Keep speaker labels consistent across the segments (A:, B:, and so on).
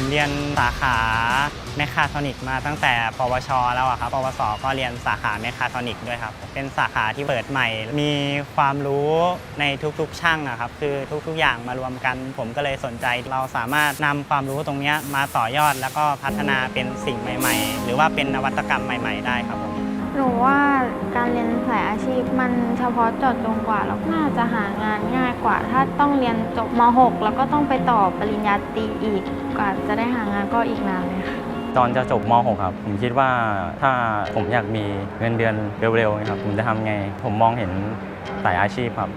A: ผมเรียนสาขาแมคคาทรอนิกมาตั้งแต่ ปวช แล้วอะครับปวสก็เรียนสาขาแมคคาทรอนิกด้วยครับ เป็นสาขาที่เปิดใหม่ มีความรู้ในทุกๆ ช่างอะครับ คือทุก ๆ อย่างมารวมกัน ผมก็เลยสนใจ เราสามารถนำความรู้ตรงนี้มาต่อยอดแล้วก็พัฒนาเป็นสิ่งใหม่ ๆ หรือว่าเป็นนวัตกรรมใหม่ ๆ ได้ครับผม
B: หนูว่าการเรียนสายอาชีพมันเฉพาะเจาะจงกว่าแล้วน่าจะหางานง่ายกว่า ถ้าต้องเรียนจบม .6 แล้วก็ต้องไปต่อปริญญาตรีอีกกว่าจะได้หางานก็อีกนานเลยค่ะ
C: ตอนจะจบม .6 ครับ ผมคิดว่าถ้าผมอยากมีเงินเดือนเร็วๆนะครับผมจะทำไง ผมมองเห็นสายอาชีพครับ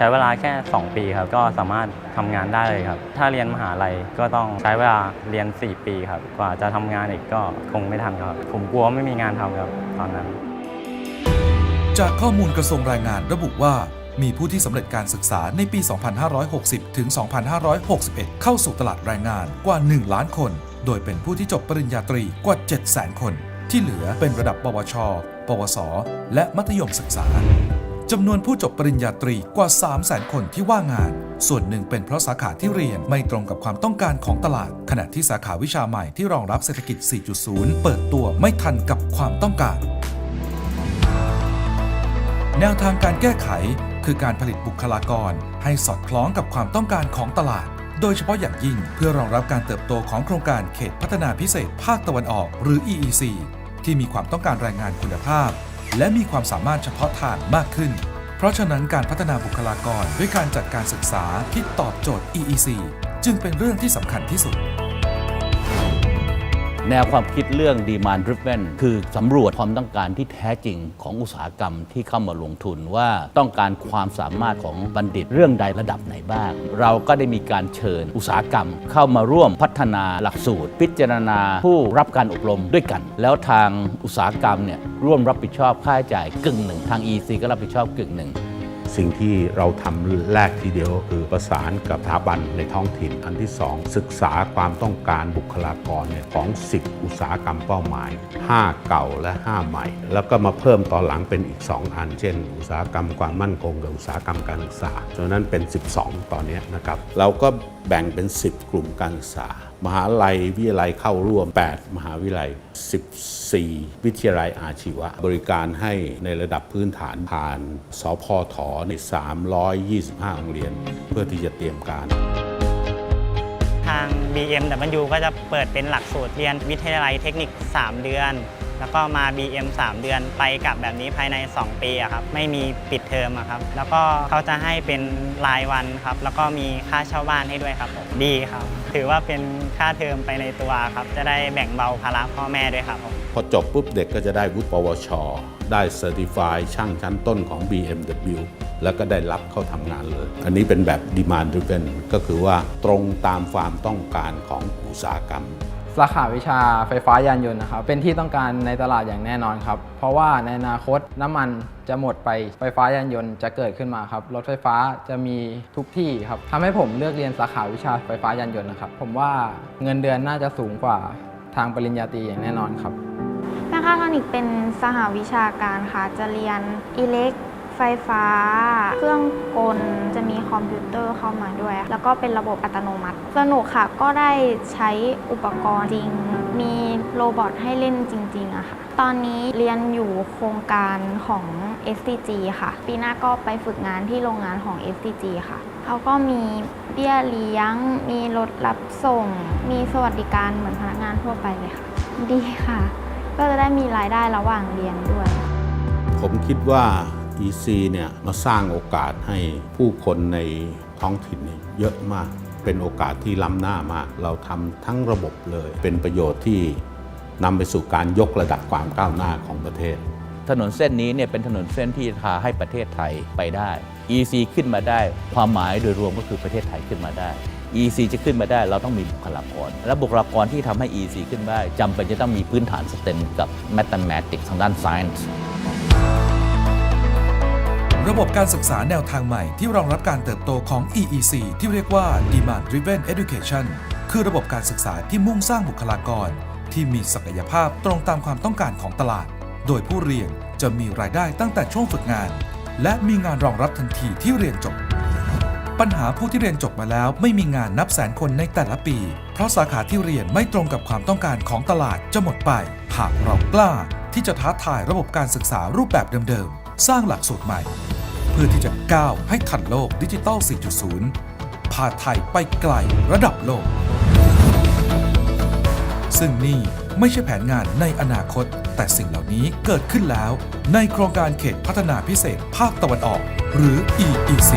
C: ช้เวลาแค่ 2 ปีครับ ก็สามารถทำงานได้เลยครับ ถ้าเรียนมหาลัยก็ต้องใช้เวลาเรียน 4 ปีครับ กว่าจะทำงานอีกก็คงไม่ทันครับ ผมกลัวไม่มีงานทำครับตอนนั้น
D: จากข้อมูลกระทรวงแรงงานระบุว่ามีผู้ที่สำเร็จการศึกษาในปี 2560 ถึง 2561 เข้าสู่ตลาดแรงงานกว่า 1 ล้านคน โดยเป็นผู้ที่จบปริญญาตรีกว่า 700,000 คน ที่เหลือเป็นระดับปวช ปวส และมัธยมศึกษา จำนวนผู้จบปริญญาตรีกว่า 300,000 คนที่ว่างงาน ส่วนหนึ่งเป็นเพราะสาขาที่เรียนไม่ตรงกับความต้องการของตลาด ขณะที่สาขาวิชาใหม่ที่รองรับเศรษฐกิจ 4.0 เปิดตัวไม่ทันกับความต้องการ แนวทางการแก้ไขคือการผลิตบุคลากร ให้สอดคล้องกับความต้องการของตลาด โดยเฉพาะอย่างยิ่งเพื่อรองรับการเติบโตของโครงการเขตพัฒนาพิเศษภาคตะวันออก หรือ EEC ที่มีความต้องการแรงงานคุณภาพ และมีความสามารถเฉพาะทางมากขึ้น เพราะฉะนั้นการพัฒนาบุคลากรด้วยการจัดการศึกษาที่ตอบโจทย์ EEC จึงเป็นเรื่องที่สำคัญที่สุด
E: แนวความคิดเรื่อง demand driven คือสำรวจความต้องการที่แท้จริงของอุตสาหกรรมที่เข้ามาลงทุนว่าต้องการความสามารถของบัณฑิตเรื่องใดระดับไหนบ้าง เราก็ได้มีการเชิญอุตสาหกรรม เข้ามาร่วมพัฒนาหลักสูตร พิจารณาผู้รับการอบรมด้วยกัน แล้วทางอุตสาหกรรมเนี่ยร่วมรับผิดชอบค่าใช้จ่ายกึ่งหนึ่งทาง EC ก็รับผิดชอบกึ่งหนึ่ง
F: สิ่งที่เราทำแรกทีเดียวก็คือประสานกับสถาบันในท้องถิ่น อันที่ 2 ศึกษาความต้องการบุคลากรเนี่ยของ 10 อุตสาหกรรมเป้าหมาย 5 เก่าและ 5 ใหม่ แล้วก็มาเพิ่มตอนหลังเป็นอีก 2 อัน เช่น อุตสาหกรรมความมั่นคงกับอุตสาหกรรมการศึกษาจนนั้นเป็น 12 ตอนนี้นะครับเราก็ แบ่งเป็น 10 กลุ่มการศึกษา มหาลัยวิทยาลัยเข้าร่วม 8 มหาวิทยาลัย 14 วิทยาลัยอาชีวะ บริการให้ในระดับพื้นฐานผ่านสพทใน 325 โรงเรียน เพื่อที่จะเตรียมการ
A: ทาง BMW ก็จะเปิดเป็นหลักสูตรเรียนวิทยาลัยเทคนิค 3 เดือน แล้วก็มา BM 3 เดือนไปกลับแบบนี้ภายใน 2 ปีอะครับไม่มีปิดเทอมอะครับแล้วก็เขาจะให้เป็นรายวันครับแล้วก็มีค่าเช่าบ้านให้ด้วยครับผมดีครับ ถือว่าเป็นค่าเทอมไปในตัวครับจะได้แบ่งเบาภาระพ่อแม่ด้วยครับผม
F: พอจบปุ๊บเด็กก็จะได้วุฒิปวช ได้เซอร์ติฟายช่างชั้นต้นของ BMW แล้วก็ได้รับเข้าทำงานเลย อันนี้เป็นแบบ demand driven ก็คือว่าตรงตามความต้องการของอุตสาหกรรม
G: สาขาวิชาไฟฟ้ายานยนต์นะครับเป็นที่ต้องการในตลาดอย่างแน่นอนครับ เพราะว่าในอนาคตน้ำมันจะหมดไปไฟฟ้ายานยนต์จะเกิดขึ้นมาครับรถไฟฟ้าจะมีทุกที่ครับทำให้ผมเลือกเรียนสาขาวิชาไฟฟ้ายานยนต์นะครับผมว่าเงินเดือนน่าจะสูงกว่าทางปริญญาตรีอย่างแน่นอนครับ
B: แมคคาทรอนิกเป็นสหวิชาการค่ะจะเรียนอิเล็ก ไฟฟ้า เครื่องกลจะมีคอมพิวเตอร์เข้ามาด้วย แล้วก็เป็นระบบอัตโนมัติ สนุกค่ะก็ได้ใช้อุปกรณ์จริง มีโรบอทให้เล่นจริงๆอะค่ะ ตอนนี้เรียนอยู่โครงการของ SCG ค่ะ ปีหน้าก็ไปฝึกงานที่โรงงานของ SCG ค่ะ เขาก็มีเบี้ยเลี้ยง มีรถรับส่ง มีสวัสดิการเหมือนพนักงานทั่วไปเลยค่ะ ดีค่ะ ก็จะได้มีรายได้ระหว่างเรียนด้วย
F: ผมคิดว่า EC เนี่ยมาสร้างโอกาสให้ผู้คนในท้องถิ่นเยเยอะมาก เป็นโอกาสที่ล้ำหน้ามาก เราทำทั้งระบบเลย เป็นประโยชน์ที่นำไปสู่การยกระดับความก้าวหน้าของประเทศ
E: ถนนเส้นนี้เนี่ยเป็นถนนเส้นที่พาให้ประเทศไทยไปได้ EC ขึ้นมาได้ ความหมายโดยรวมก็คือประเทศไทยขึ้นมาได้ EC จะขึ้นมาได้เราต้องมีบุคลากร และบุคลากรที่ทำให้ EC ขึ้นได้จำเป็นจะต้องมีพื้นฐานสเต็มกับ Mathematics ทางด้าน Science
D: ระบบการศึกษาแนวทางใหม่ที่รองรับการเติบโตของ EEC ที่เรียกว่า Demand Driven Education คือระบบการศึกษาที่มุ่งสร้างบุคลากร ที่มีศักยภาพตรงตามความต้องการของตลาด โดยผู้เรียนจะมีรายได้ตั้งแต่ช่วงฝึกงาน และมีงานรองรับทันทีที่เรียนจบ ปัญหาผู้ที่เรียนจบมาแล้วไม่มีงานนับแสนคนในแต่ละปี เพราะสาขาที่เรียนไม่ตรงกับความต้องการของตลาดจะหมดไปหากเรากล้าที่จะท้าทายระบบการศึกษารูปแบบเดิมๆ สร้างหลักสูตรใหม่ เพื่อที่จะก้าวให้ทันโลกดิจิตอล 4.0 พาไทยไปไกลระดับโลก ซึ่งนี่ไม่ใช่แผนงานในอนาคต แต่สิ่งเหล่านี้เกิดขึ้นแล้ว ในโครงการเขตพัฒนาพิเศษภาคตะวันออก หรือ EEC